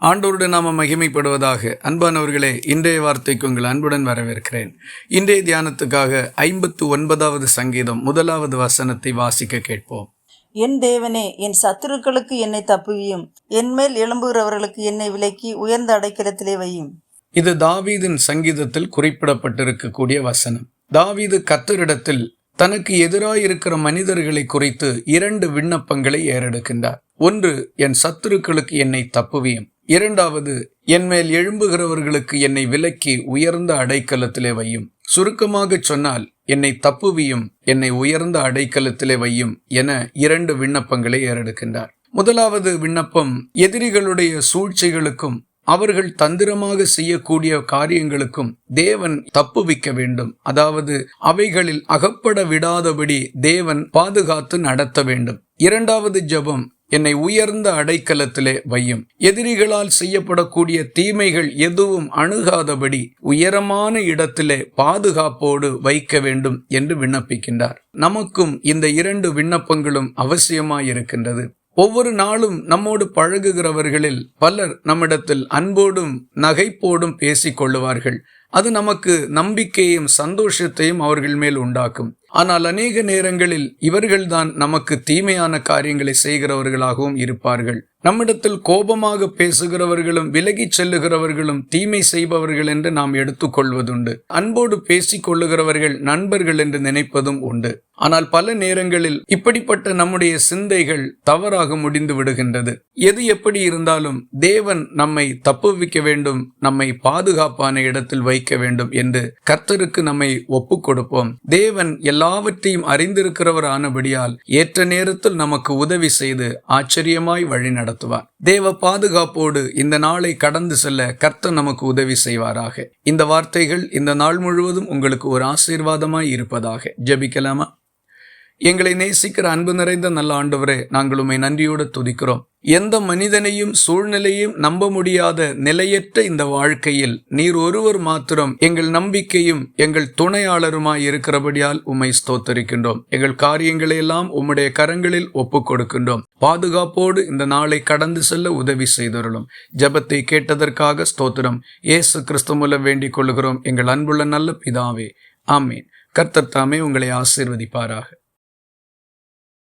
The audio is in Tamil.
ஆண்டோருடைய நாம மகிமைப்படுவதாக. அன்பானவர்களே இன்றைய வார்த்தைக்கு உங்கள் அன்புடன் வரவேற்கிறேன். இன்றைய தியானத்துக்காக ஐம்பத்து ஒன்பதாவது சங்கீதம் முதலாவது வசனத்தை வாசிக்க கேட்போம். என் தேவனே என் சத்துருக்களுக்கு என்னை தப்புவியும். என்மேல் எழும்புகிறவர்களுக்கு என்னை விலக்கி உயர்ந்த அடைக்கலத்திலே வையும். இது தாவீதின் சங்கீதத்தில் குறிப்பிடப்பட்டிருக்கக்கூடிய வசனம். தாவீது கத்தரிடத்தில் தனக்கு எதிராயிருக்கிற மனிதர்களை குறித்து இரண்டு விண்ணப்பங்களை ஏறெடுக்கின்றார். ஒன்று என் சத்துருக்களுக்கு என்னை தப்புவியும். இரண்டாவது என்மேல் எழும்புகிறவர்களுக்கு என்னை விலக்கி உயர்ந்த அடைக்கலத்திலே வையும். சுருக்கமாகச் சொன்னால் என்னை தப்புவியும் என்னை உயர்ந்த அடைக்கலத்திலே வையும் என இரண்டு விண்ணப்பங்களை ஏறெடுக்கின்றார். முதலாவது விண்ணப்பம் எதிரிகளுடைய சூழ்ச்சிகளுக்கும் அவர்கள் தந்திரமாக செய்யக்கூடிய காரியங்களுக்கும் தேவன் தப்புவிக்க வேண்டும். அதாவது அவைகளில் அகப்பட விடாதபடி தேவன் பாதுகாத்து நடத்த வேண்டும். இரண்டாவது ஜெபம் என்னை உயர்ந்த அடைக்கலத்திலே வையும். எதிரிகளால் செய்யப்படக்கூடிய தீமைகள் எதுவும் அணுகாதபடி உயரமான இடத்திலே பாதுகாப்போடு வைக்க வேண்டும் என்று விண்ணப்பிக்கின்றார். நமக்கும் இந்த இரண்டு விண்ணப்பங்களும் அவசியமாயிருக்கின்றது. ஒவ்வொரு நாளும் நம்மோடு பழகுகிறவர்களில் பலர் நம்மிடத்தில் அன்போடும் நகைப்போடும் பேசிக் கொள்ளுவார்கள். அது நமக்கு நம்பிக்கையும் சந்தோஷத்தையும் அவர்கள் மேல் உண்டாக்கும். ஆனால் அநேக நேரங்களில் இவர்கள்தான் நமக்கு தீமையான காரியங்களை செய்கிறவர்களாகவும் இருப்பார்கள். நம்மிடத்தில் கோபமாக பேசுகிறவர்களும் விலகிச் செல்லுகிறவர்களும் தீமை செய்பவர்கள் என்று நாம் எடுத்துக்கொள்வதுண்டு. அன்போடு பேசிக் கொள்ளுகிறவர்கள் நண்பர்கள் என்று நினைப்பதும் உண்டு. ஆனால் பல நேரங்களில் இப்படிப்பட்ட நம்முடைய சிந்தைகள் தவறாக முடிந்து விடுகின்றது. எது எப்படி இருந்தாலும் தேவன் நம்மை தப்புவிக்க வேண்டும் நம்மை பாதுகாப்பான இடத்தில் வைக்க வேண்டும் என்று கர்த்தருக்கு நம்மை ஒப்புக் கொடுப்போம் தேவன் எல்லாவற்றையும் அறிந்திருக்கிறவர் ஆனபடியால் ஏற்ற நேரத்தில் நமக்கு உதவி செய்து ஆச்சரியமாய் வழி நடத்துவார் தேவ பாதுகாப்போடு இந்த நாளை கடந்து செல்ல கர்த்தர் நமக்கு உதவி செய்வாராக. இந்த வார்த்தைகள் இந்த நாள் முழுவதும் உங்களுக்கு ஒரு ஆசீர்வாதமாய் இருப்பதாக. ஜபிக்கலாமா? எங்களை நேசிக்கிற அன்பு நிறைந்த நல்ல ஆண்டவரே நாங்கள் உண்மை நன்றியோடு துதிக்கிறோம். எந்த மனிதனையும் சூழ்நிலையும் நம்ப முடியாத நிலையற்ற இந்த வாழ்க்கையில் நீர் ஒருவர் மாத்திரம் எங்கள் நம்பிக்கையும் எங்கள் துணையாளருமாய் இருக்கிறபடியால் உம்மை ஸ்தோத்தரிக்கின்றோம். எங்கள் காரியங்களை எல்லாம் உம்முடைய கரங்களில் ஒப்புக் கொடுக்கின்றோம். பாதுகாப்போடு இந்த நாளை கடந்து செல்ல உதவி செய்தருளும். ஜபத்தை கேட்டதற்காக ஸ்தோத்திரம். இயேசு கிறிஸ்து மூலம் வேண்டிக் கொள்கிறோம் எங்கள் அன்புள்ள நல்ல பிதாவே ஆமீன். கர்த்தர் தாமே உங்களை ஆசீர்வதிப்பாராக.